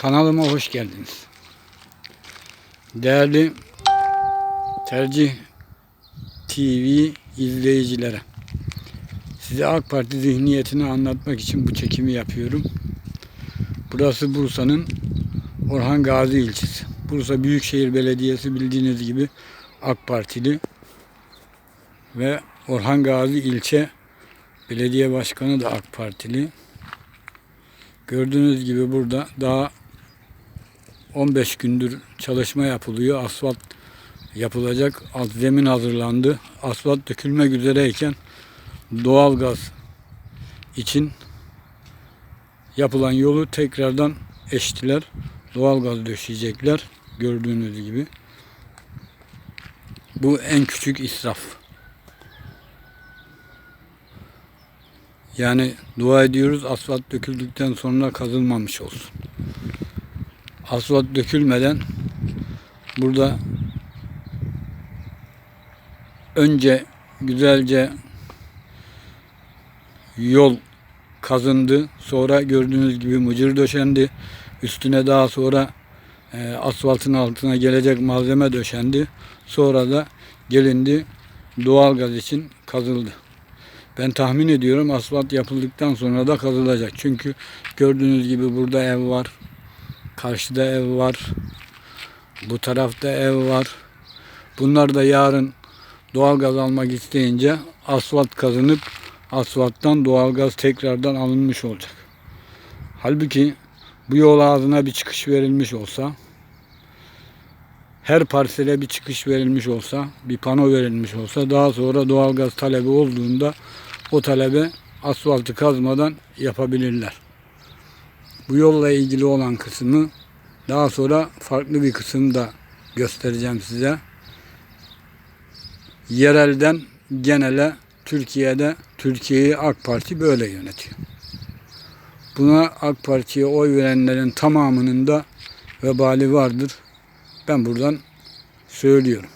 Kanalıma hoş geldiniz. Değerli Tercih TV izleyicilere. Size AK Parti zihniyetini anlatmak için bu çekimi yapıyorum. Burası Bursa'nın Orhan Gazi ilçesi. Bursa Büyükşehir Belediyesi bildiğiniz gibi AK Partili ve Orhan Gazi ilçe belediye başkanı da AK Partili. Gördüğünüz gibi burada daha 15 gündür çalışma yapılıyor. Asfalt yapılacak. Zemin hazırlandı. Asfalt dökülmek üzereyken doğalgaz için yapılan yolu tekrardan eştiler. Doğalgaz döşeyecekler. Gördüğünüz gibi. Bu en küçük israf. Yani dua ediyoruz asfalt döküldükten sonra kazılmamış olsun. Asfalt dökülmeden burada önce güzelce yol kazındı. Sonra gördüğünüz gibi mıcır döşendi. Üstüne daha sonra e, asfaltın altına gelecek malzeme döşendi. Sonra da gelindi doğalgaz için kazıldı. Ben tahmin ediyorum asfalt yapıldıktan sonra da kazılacak. Çünkü gördüğünüz gibi burada ev var. Karşıda ev var. Bu tarafta ev var. Bunlar da yarın doğalgaz almak isteyince asfalt kazınıp asfalttan doğalgaz tekrardan alınmış olacak. Halbuki bu yol ağzına bir çıkış verilmiş olsa her parsele bir çıkış verilmiş olsa, bir pano verilmiş olsa daha sonra doğalgaz talebi olduğunda o talebe asfaltı kazmadan yapabilirler. Bu yolla ilgili olan kısmı daha sonra farklı bir kısım da göstereceğim size. Yerelden genele Türkiye'de Türkiye'yi AK Parti böyle yönetiyor. Buna AK Parti'ye oy verenlerin tamamının da vebali vardır. Ben buradan söylüyorum.